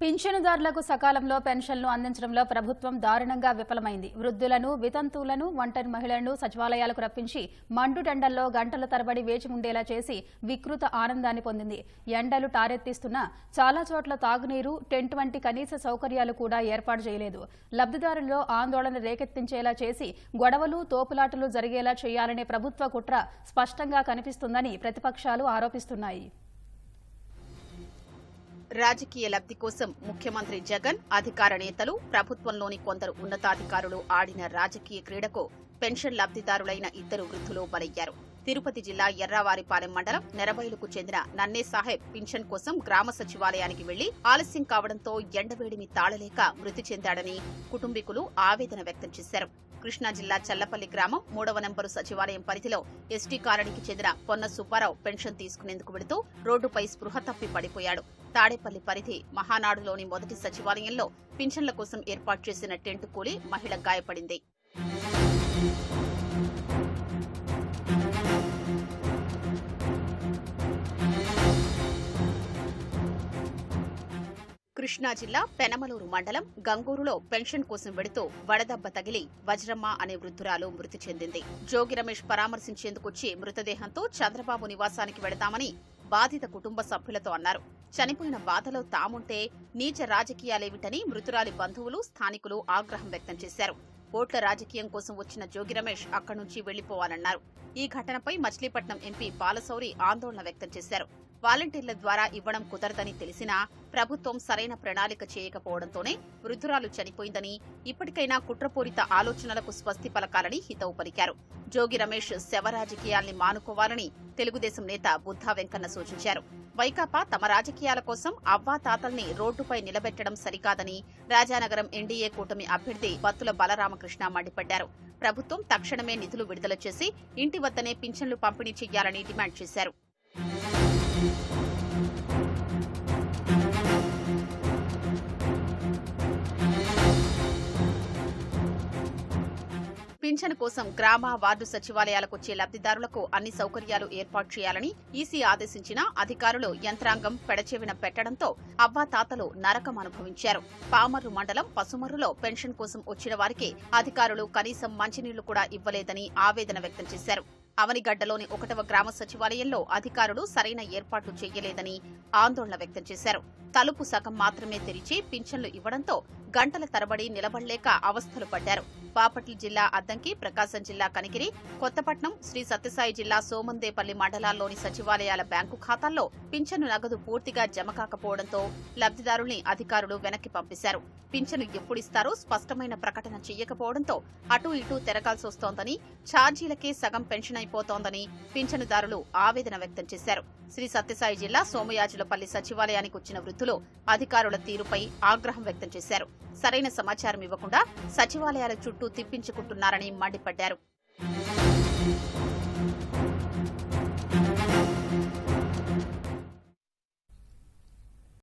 పింఛనుదారులకు సకాలంలో పెన్షన్లు అందించడంలో ప్రభుత్వం దారుణంగా విఫలమైంది. వృద్ధులను వితంతువులను ఒంటరి మహిళలను సచివాలయాలకు రప్పించి మండుటెండల్లో గంటల తరబడి వేచి ఉండేలా చేసి వికృత ఆనందాన్ని పొందింది. ఎండలు టారెత్తిస్తున్నా చాలా చోట్ల తాగునీరు టెంట్ వంటి కనీస సౌకర్యాలు కూడా ఏర్పాటు చేయలేదు. లబ్ధిదారుల్లో ఆందోళన రేకెత్తించేలా చేసి గొడవలు తోపులాటలు జరిగేలా చేయాలనే ప్రభుత్వ కుట్ర స్పష్టంగా కనిపిస్తుందని ప్రతిపక్షాలు ఆరోపిస్తున్నాయి. రాజకీయ లబ్ధి కోసం ముఖ్యమంత్రి జగన్ అధికార నేతలు ప్రభుత్వంలోని కొందరు ఉన్నతాధికారులు ఆడిన రాజకీయ క్రీడకు పెన్షన్ లబ్ధిదారులైన ఇద్దరు వృద్ధులు బలయ్యారు. తిరుపతి జిల్లా ఎర్రావారిపాలెం మండలం నెరబైలుకు చెందిన నన్నే సాహెబ్ పింఛన్ కోసం గ్రామ సచివాలయానికి వెళ్ళి ఆలస్యం కావడంతో ఎండవేడిని తాళలేక మృతి చెందాడని కుటుంబీకులు ఆవేదన వ్యక్తం చేశారు. కృష్ణా జిల్లా చల్లపల్లి గ్రామం మూడవ నెంబరు సచివాలయం పరిధిలో ఎస్టీ కాలనీకి చెందిన పొన్న సుబ్బారావు పెన్షన్ తీసుకునేందుకు వెళుతూ రోడ్డుపై స్పృహ తప్పి పడిపోయాడు. తాడేపల్లి పరిధి మహానాడులోని మొదటి సచివాలయంలో పింఛన్ల కోసం ఏర్పాటు చేసిన టెంట్ కూలి మహిళ గాయపడింది. కృష్ణా జిల్లా పెనమలూరు మండలం గంగూరులో పెన్షన్ కోసం వెడుతూ వడదెబ్బ తగిలి వజ్రమ్మ అనే వృద్ధురాలు మృతి చెందింది. జోగి రమేష్ పరామర్శించేందుకొచ్చి మృతదేహంతో చంద్రబాబు నివాసానికి వెడతామని బాధిత కుటుంబ సభ్యులతో అన్నారు. చనిపోయిన బాధలో తాముంటే నీచ రాజకీయాలేమిటని మృతురాలి బంధువులు స్థానికులు ఆగ్రహం వ్యక్తం చేశారు. ఓట్ల రాజకీయం కోసం వచ్చిన జోగి రమేష్ అక్కడి నుంచి వెళ్ళిపోవాలన్నారు ఈ ఘటనపై మచిలీపట్నం ఎంపీ బాలశౌరి ఆందోళన వ్యక్తం చేశారు. వాలంటీర్ల ద్వారా ఇవ్వడం కుదరదని తెలిసినా ప్రభుత్వం సరైన ప్రణాళిక చేయకపోవడంతోనే వృద్ధురాలు చనిపోయిందని ఇప్పటికైనా కుట్రపూరిత ఆలోచనలకు స్వస్తి పలకాలని హితవు పలికారు. జోగి రమేష్ శవ రాజకీయాల్ని మానుకోవాలని తెలుగుదేశం నేత బుద్ధా వెంకన్న సూచించారు. వైకాపా తమ రాజకీయాల కోసం అవ్వా తాతల్ని రోడ్డుపై నిలబెట్టడం సరికాదని రాజానగరం ఎన్డీఏ కూటమి అభ్యర్థి బత్తుల బలరామకృష్ణ మండిపడ్డారు. ప్రభుత్వం తక్షణమే నిధులు విడుదల చేసి ఇంటి వద్దనే పింఛన్లు పంపిణీ చేయాలని డిమాండ్ చేశారు. పింఛను కోసం గ్రామ వార్డు సచివాలయాలకు వచ్చే లబ్ధిదారులకు అన్ని సౌకర్యాలు ఏర్పాటు చేయాలని ఈసీ ఆదేశించిన అధికారులు యంత్రాంగం పెడచెవిన పెట్టడంతో అవ్వాతాతలు నరకం అనుభవించారు. పామర్రు మండలం పసుమర్రులో పెన్షన్ కోసం వచ్చిన వారికి అధికారులు కనీసం మంచినీళ్ళు కూడా ఇవ్వలేదని ఆవేదన వ్యక్తం చేశారు. అవనిగడ్డలోని ఒకటవ గ్రామ సచివాలయంలో అధికారులు సరైన ఏర్పాట్లు చేయలేదని ఆందోళన వ్యక్తం చేశారు. తలుపు సగం మాత్రమే తెరిచి పింఛన్లు ఇవ్వడంతో గంటల తరబడి నిలబడలేక అవస్థలు పడ్డారు. బాపట్ల జిల్లా అద్దంకి ప్రకాశం జిల్లా కనిగిరి కొత్తపట్నం శ్రీ సత్యసాయి జిల్లా సోమందేపల్లి మండలాల్లోని సచివాలయాల బ్యాంకు ఖాతాల్లో పింఛను నగదు పూర్తిగా జమ కాకపోవడంతో లబ్దిదారుల్ని అధికారులు వెనక్కి పంపేశారు. పింఛను ఎప్పుడిస్తారో స్పష్టమైన ప్రకటన చేయకపోవడంతో అటూ ఇటూ తిరగాల్సి వస్తోందని ఛార్జీలకే సగం పెన్షన్ అయిపోతోందని పింఛనుదారులు ఆవేదన వ్యక్తం చేశారు. శ్రీ సత్యసాయి జిల్లా సోమయాజులపల్లి సచివాలయానికి వచ్చిన వృద్ధులు అధికారుల తీరుపై ఆగ్రహం వ్యక్తం చేశారు. సరైన సమాచారం ఇవ్వకుండా సచివాలయాల చుట్టూ తిప్పించుకుంటున్నారని మండిపడ్డారు.